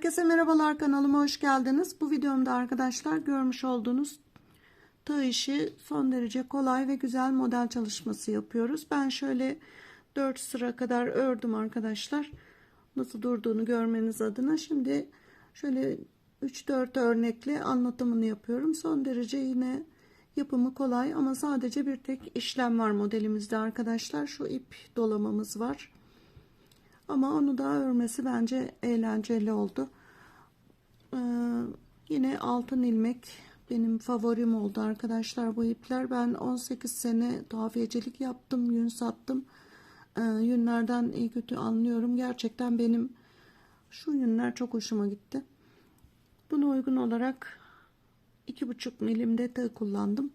Herkese merhabalar kanalıma hoş geldiniz. Bu videomda arkadaşlar görmüş olduğunuz tığ işi son derece kolay ve güzel model çalışması yapıyoruz. Ben şöyle 4 sıra kadar ördüm arkadaşlar. Nasıl durduğunu görmeniz adına. Şimdi şöyle 3-4 örnekle anlatımını yapıyorum. Son derece yine yapımı kolay ama sadece bir tek işlem var modelimizde arkadaşlar. Şu ip dolamamız var. Ama onu da örmesi bence eğlenceli oldu. Ee, yine altın ilmek benim favorim oldu arkadaşlar bu ipler. Ben 18 sene tuhafiyecilik yaptım, yün sattım. Ee, yünlerden iyi kötü anlıyorum. Gerçekten benim şu yünler çok hoşuma gitti. Buna uygun olarak 2,5 milimde tığ kullandım.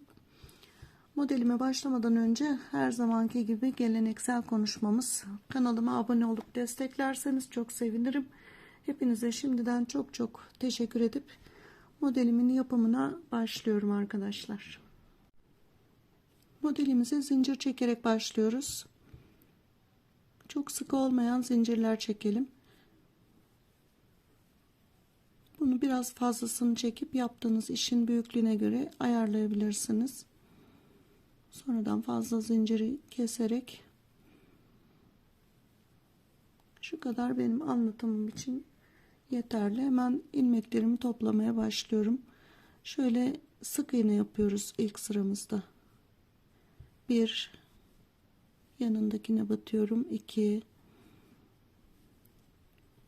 Modelime başlamadan önce her zamanki gibi geleneksel konuşmamız. Kanalıma abone olup desteklerseniz çok sevinirim. Hepinize şimdiden çok çok teşekkür edip modelimin yapımına başlıyorum arkadaşlar. Modelimize zincir çekerek başlıyoruz. Çok sık olmayan zincirler çekelim. Bunu biraz fazlasını çekip yaptığınız işin büyüklüğüne göre ayarlayabilirsiniz. Sonradan fazla zinciri keserek şu kadar benim anlatımım için yeterli. Hemen ilmeklerimi toplamaya başlıyorum. Şöyle sık iğne yapıyoruz ilk sıramızda. Bir yanındakine batıyorum. 2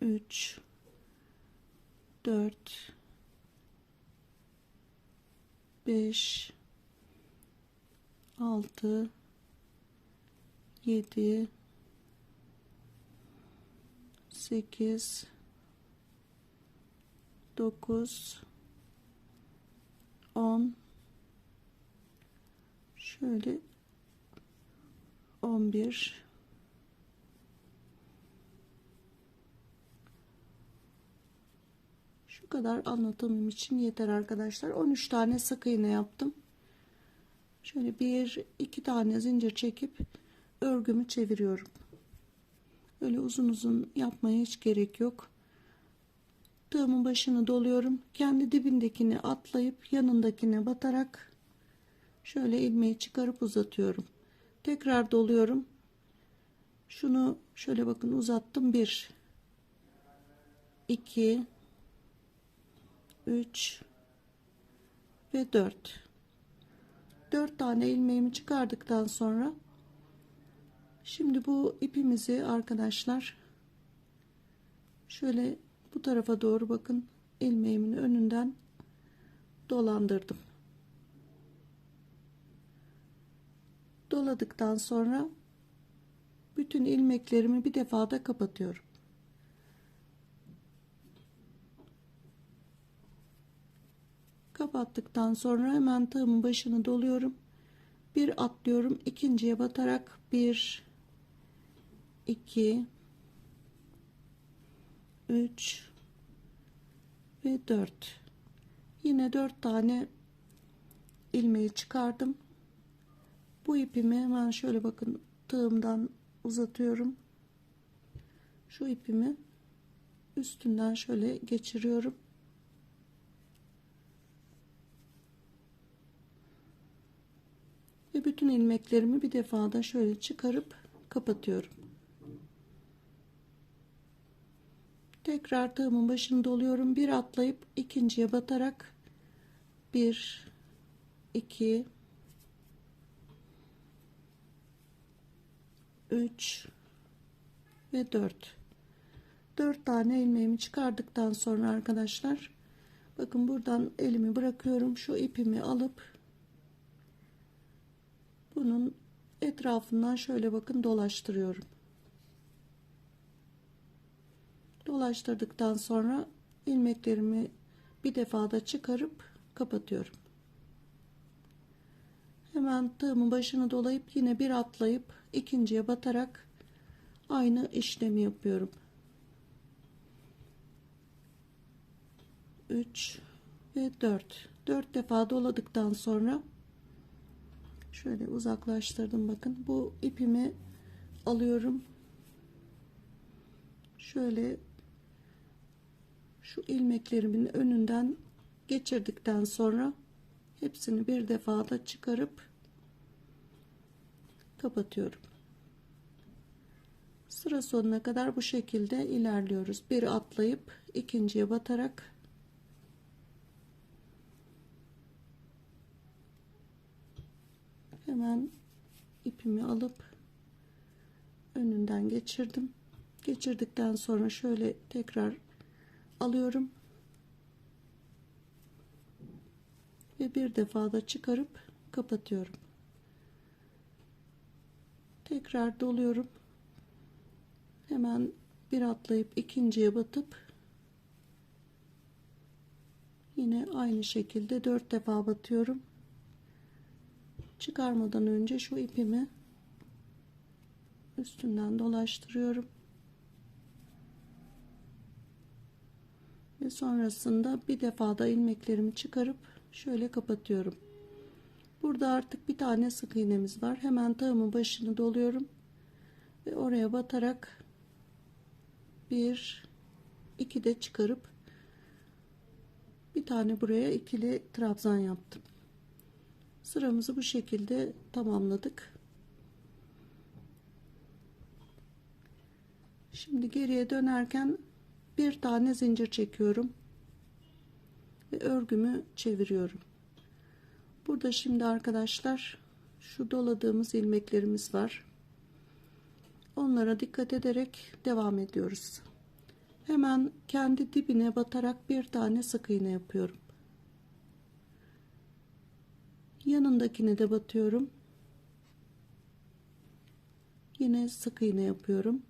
3 4 5 6 7 8 9 10 şöyle 11 şu kadar anlatımım için yeter arkadaşlar. 13 tane sık iğne yaptım şöyle bir iki tane zincir çekip örgümü çeviriyorum. Öyle uzun uzun yapmaya hiç gerek yok. Tığımın başını doluyorum. Kendi dibindekini atlayıp yanındakine batarak şöyle ilmeği çıkarıp uzatıyorum. Tekrar doluyorum. Şunu şöyle bakın uzattım. 1 2 3 ve 4 4 tane ilmeğimi çıkardıktan sonra şimdi bu ipimizi arkadaşlar şöyle bu tarafa doğru bakın ilmeğimin önünden dolandırdım. Doladıktan sonra bütün ilmeklerimi bir defada kapatıyorum kapattıktan sonra hemen tığımın başını doluyorum. Bir atlıyorum. İkinciye batarak bir iki üç ve dört. Yine dört tane ilmeği çıkardım. Bu ipimi hemen şöyle bakın tığımdan uzatıyorum. Şu ipimi üstünden şöyle geçiriyorum ve bütün ilmeklerimi bir defada şöyle çıkarıp kapatıyorum. Tekrar tığımın başını doluyorum. Bir atlayıp ikinciye batarak 1 2 3 ve 4 4 tane ilmeğimi çıkardıktan sonra arkadaşlar bakın buradan elimi bırakıyorum şu ipimi alıp bunun etrafından şöyle bakın dolaştırıyorum. Dolaştırdıktan sonra ilmeklerimi bir defada çıkarıp kapatıyorum. Hemen tığımın başını dolayıp yine bir atlayıp ikinciye batarak aynı işlemi yapıyorum. 3 ve 4 4 defa doladıktan sonra şöyle uzaklaştırdım bakın bu ipimi alıyorum şöyle şu ilmeklerimin önünden geçirdikten sonra hepsini bir defada çıkarıp kapatıyorum. Sıra sonuna kadar bu şekilde ilerliyoruz. Bir atlayıp ikinciye batarak hemen ipimi alıp önünden geçirdim. Geçirdikten sonra şöyle tekrar alıyorum. Ve bir defada çıkarıp kapatıyorum. Tekrar doluyorum. Hemen bir atlayıp ikinciye batıp yine aynı şekilde dört defa batıyorum. Çıkarmadan önce şu ipimi üstünden dolaştırıyorum. Ve sonrasında bir defa da ilmeklerimi çıkarıp şöyle kapatıyorum. Burada artık bir tane sık iğnemiz var. Hemen tığımın başını doluyorum. Ve oraya batarak bir iki de çıkarıp bir tane buraya ikili trabzan yaptım. Sıramızı bu şekilde tamamladık. Şimdi geriye dönerken bir tane zincir çekiyorum ve örgümü çeviriyorum. Burada şimdi arkadaşlar şu doladığımız ilmeklerimiz var. Onlara dikkat ederek devam ediyoruz. Hemen kendi dibine batarak bir tane sık iğne yapıyorum. Yanındakine de batıyorum. Yine sık iğne yapıyorum.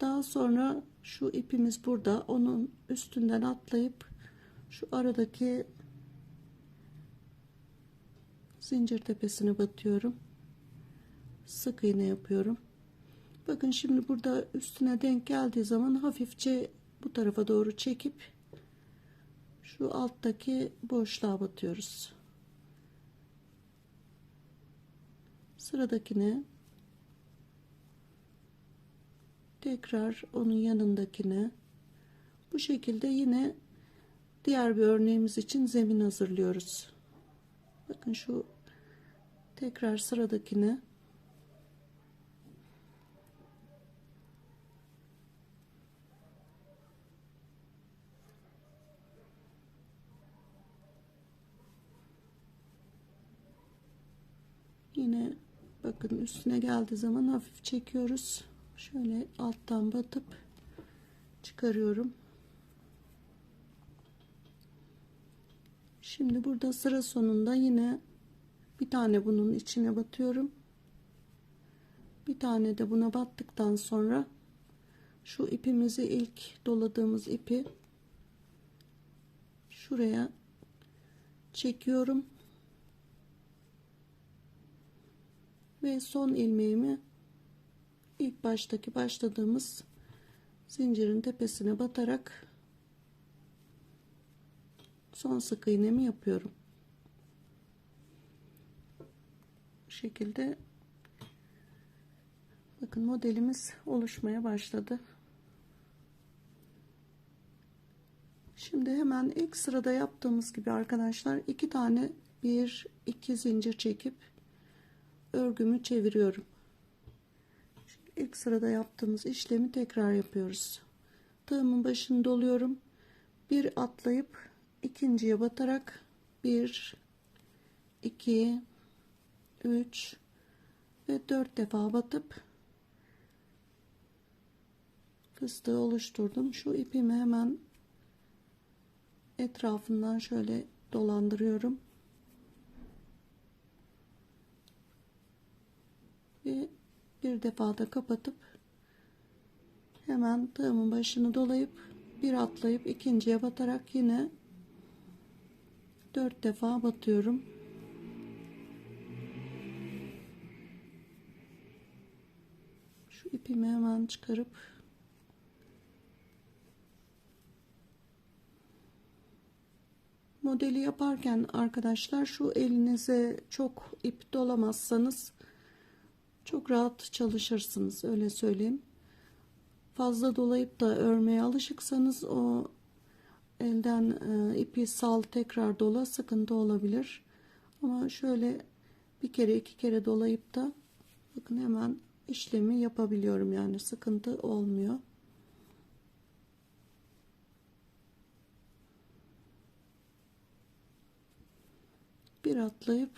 Daha sonra şu ipimiz burada. Onun üstünden atlayıp şu aradaki zincir tepesine batıyorum. Sık iğne yapıyorum. Bakın şimdi burada üstüne denk geldiği zaman hafifçe bu tarafa doğru çekip şu alttaki boşluğa batıyoruz. Sıradakine tekrar onun yanındakine bu şekilde yine diğer bir örneğimiz için zemin hazırlıyoruz. Bakın şu tekrar sıradakine yine bakın üstüne geldiği zaman hafif çekiyoruz. Şöyle alttan batıp çıkarıyorum. Şimdi burada sıra sonunda yine bir tane bunun içine batıyorum. Bir tane de buna battıktan sonra şu ipimizi ilk doladığımız ipi şuraya çekiyorum ve son ilmeğimi ilk baştaki başladığımız zincirin tepesine batarak son sık iğnemi yapıyorum. Bu şekilde bakın modelimiz oluşmaya başladı. Şimdi hemen ilk sırada yaptığımız gibi arkadaşlar iki tane bir iki zincir çekip örgümü çeviriyorum. Şimdi ilk sırada yaptığımız işlemi tekrar yapıyoruz. Tığımın başını doluyorum. Bir atlayıp ikinciye batarak 1 2 3 ve 4 defa batıp fıstığı oluşturdum. Şu ipimi hemen etrafından şöyle dolandırıyorum. Ve bir defa da kapatıp hemen tığımın başını dolayıp bir atlayıp ikinciye batarak yine dört defa batıyorum. Şu ipimi hemen çıkarıp modeli yaparken arkadaşlar şu elinize çok ip dolamazsanız çok rahat çalışırsınız öyle söyleyeyim fazla dolayıp da örmeye alışıksanız o elden e, ipi sal tekrar dola sıkıntı olabilir. Ama şöyle bir kere iki kere dolayıp da bakın hemen işlemi yapabiliyorum yani sıkıntı olmuyor. Bir atlayıp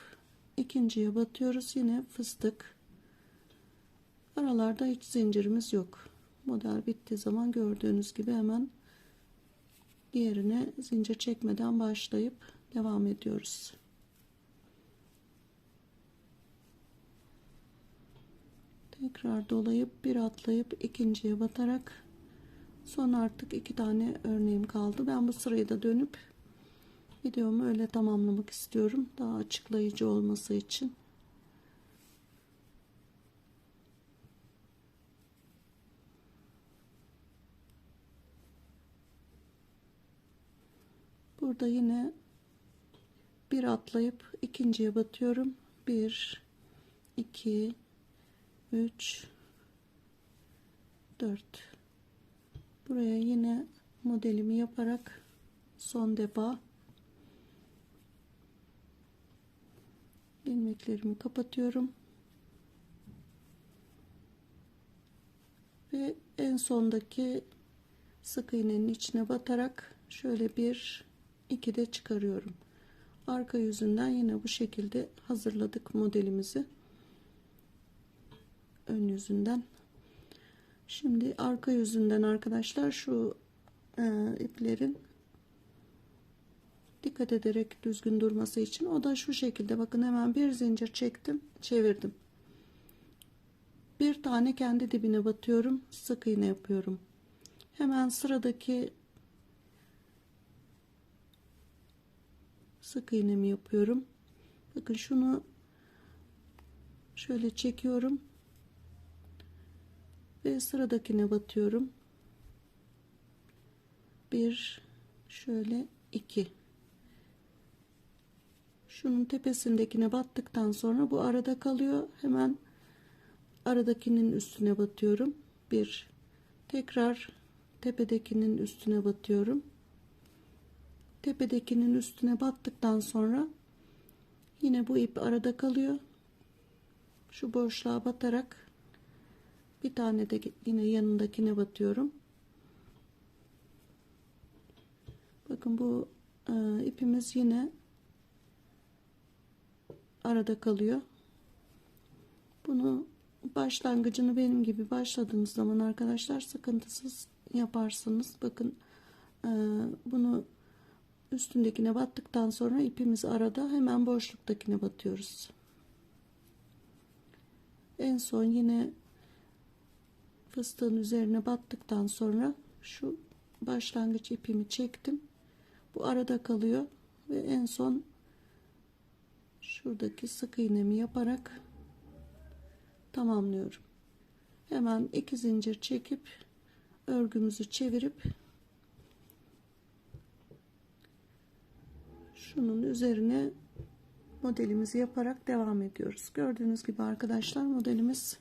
ikinciye batıyoruz yine fıstık. Aralarda hiç zincirimiz yok. Model bittiği zaman gördüğünüz gibi hemen diğerine zincir çekmeden başlayıp devam ediyoruz. Tekrar dolayıp bir atlayıp ikinciye batarak son artık iki tane örneğim kaldı. Ben bu sırayı da dönüp videomu öyle tamamlamak istiyorum. Daha açıklayıcı olması için. Burada yine bir atlayıp ikinciye batıyorum. 1 2 3 4 Buraya yine modelimi yaparak son defa ilmeklerimi kapatıyorum. Ve en sondaki sık iğnenin içine batarak şöyle bir iki de çıkarıyorum. Arka yüzünden yine bu şekilde hazırladık modelimizi. Ön yüzünden. Şimdi arka yüzünden arkadaşlar şu e, iplerin dikkat ederek düzgün durması için o da şu şekilde bakın hemen bir zincir çektim çevirdim bir tane kendi dibine batıyorum sık iğne yapıyorum hemen sıradaki sık iğnemi yapıyorum. Bakın şunu şöyle çekiyorum. Ve sıradakine batıyorum. Bir şöyle iki. Şunun tepesindekine battıktan sonra bu arada kalıyor. Hemen aradakinin üstüne batıyorum. Bir tekrar tepedekinin üstüne batıyorum tepedekinin üstüne battıktan sonra yine bu ip arada kalıyor şu boşluğa batarak bir tane de yine yanındakine batıyorum bakın bu e, ipimiz yine arada kalıyor. Bunu başlangıcını benim gibi başladığınız zaman arkadaşlar sıkıntısız yaparsınız. Bakın e, bunu üstündekine battıktan sonra ipimiz arada hemen boşluktakine batıyoruz. En son yine fıstığın üzerine battıktan sonra şu başlangıç ipimi çektim. Bu arada kalıyor ve en son şuradaki sık iğnemi yaparak tamamlıyorum. Hemen iki zincir çekip örgümüzü çevirip şunun üzerine modelimizi yaparak devam ediyoruz. Gördüğünüz gibi arkadaşlar modelimiz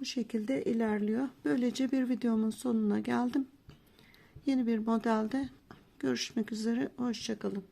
bu şekilde ilerliyor. Böylece bir videomun sonuna geldim. Yeni bir modelde görüşmek üzere. Hoşçakalın.